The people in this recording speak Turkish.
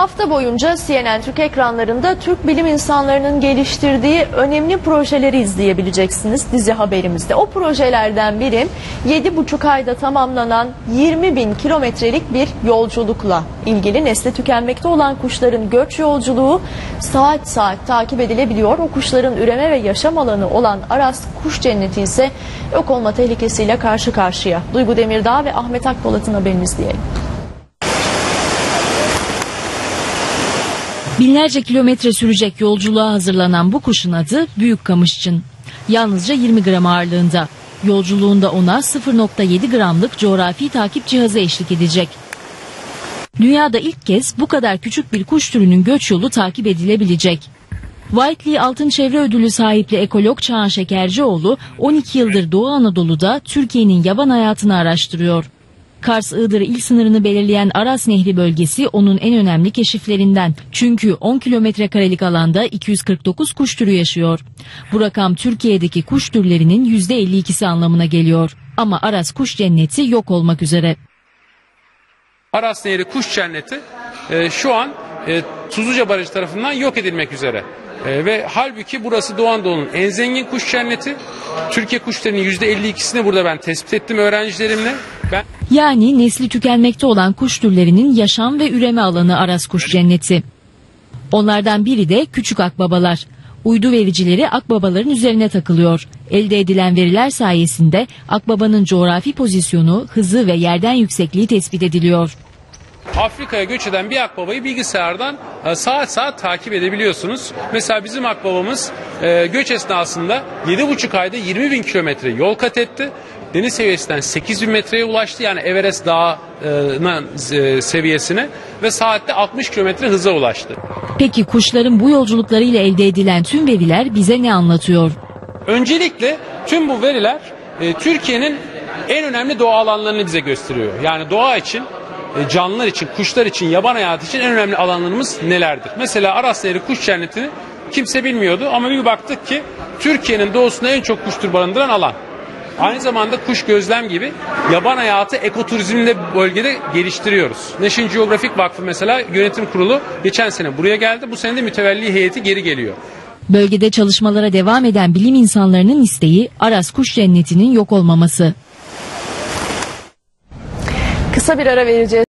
Hafta boyunca CNN Türk ekranlarında Türk bilim insanlarının geliştirdiği önemli projeleri izleyebileceksiniz dizi haberimizde. O projelerden biri 7,5 ayda tamamlanan 20 bin kilometrelik bir yolculukla ilgili nesli tükenmekte olan kuşların göç yolculuğu saat saat takip edilebiliyor. O kuşların üreme ve yaşam alanı olan Aras Kuş Cenneti ise yok olma tehlikesiyle karşı karşıya. Duygu Demirdağ ve Ahmet Akpolat'ın haberini izleyelim. Binlerce kilometre sürecek yolculuğa hazırlanan bu kuşun adı Büyük Kamışçın. Yalnızca 20 gram ağırlığında. Yolculuğunda ona 0.7 gramlık coğrafi takip cihazı eşlik edecek. Dünyada ilk kez bu kadar küçük bir kuş türünün göç yolu takip edilebilecek. Whiteley Altın Çevre Ödülü sahipli ekolog Çağan Şekercioğlu 12 yıldır Doğu Anadolu'da Türkiye'nin yaban hayatını araştırıyor. Kars-Iğdır il sınırını belirleyen Aras Nehri bölgesi onun en önemli keşiflerinden. Çünkü 10 kilometre karelik alanda 249 kuş türü yaşıyor. Bu rakam Türkiye'deki kuş türlerinin %52'si anlamına geliyor. Ama Aras Kuş Cenneti yok olmak üzere. Aras Nehri Kuş Cenneti e, şu an e, Tuzluca Barajı tarafından yok edilmek üzere. E, ve halbuki burası Doğu Anadolu'nun en zengin kuş cenneti. Türkiye kuşlarının %52'sini burada ben tespit ettim öğrencilerimle. Ben Yani nesli tükenmekte olan kuş türlerinin yaşam ve üreme alanı Aras Kuş Cenneti. Onlardan biri de küçük akbabalar. Uydu vericileri akbabaların üzerine takılıyor. Elde edilen veriler sayesinde akbabanın coğrafi pozisyonu, hızı ve yerden yüksekliği tespit ediliyor. Afrika'ya göç eden bir akbabayı bilgisayardan e, saat saat takip edebiliyorsunuz. Mesela bizim akbabamız e, göç esnasında 7,5 ayda 20 bin kilometre yol kat etti. Deniz seviyesinden 8 bin metreye ulaştı yani Everest Dağı'nın e, seviyesine ve saatte 60 kilometre hıza ulaştı. Peki kuşların bu yolculuklarıyla elde edilen tüm veriler bize ne anlatıyor? Öncelikle tüm bu veriler Türkiye'nin en önemli doğa alanlarını bize gösteriyor. Yani doğa için, canlılar için, kuşlar için, yaban hayatı için en önemli alanlarımız nelerdir? Mesela Aras Nehri Kuş Cenneti'ni kimse bilmiyordu ama bir baktık ki Türkiye'nin doğusunda en çok kuş tür barındıran alan. Aynı zamanda kuş gözlem gibi yaban hayatı ekoturizmini de bölgede geliştiriyoruz. National Geographic Vakfı mesela yönetim kurulu geçen sene buraya geldi. Bu sene de mütevelli heyeti geri geliyor. Bölgede çalışmalara devam eden bilim insanlarının isteği Aras Kuş Cenneti'nin yok olmaması. Kısa bir ara vereceğiz.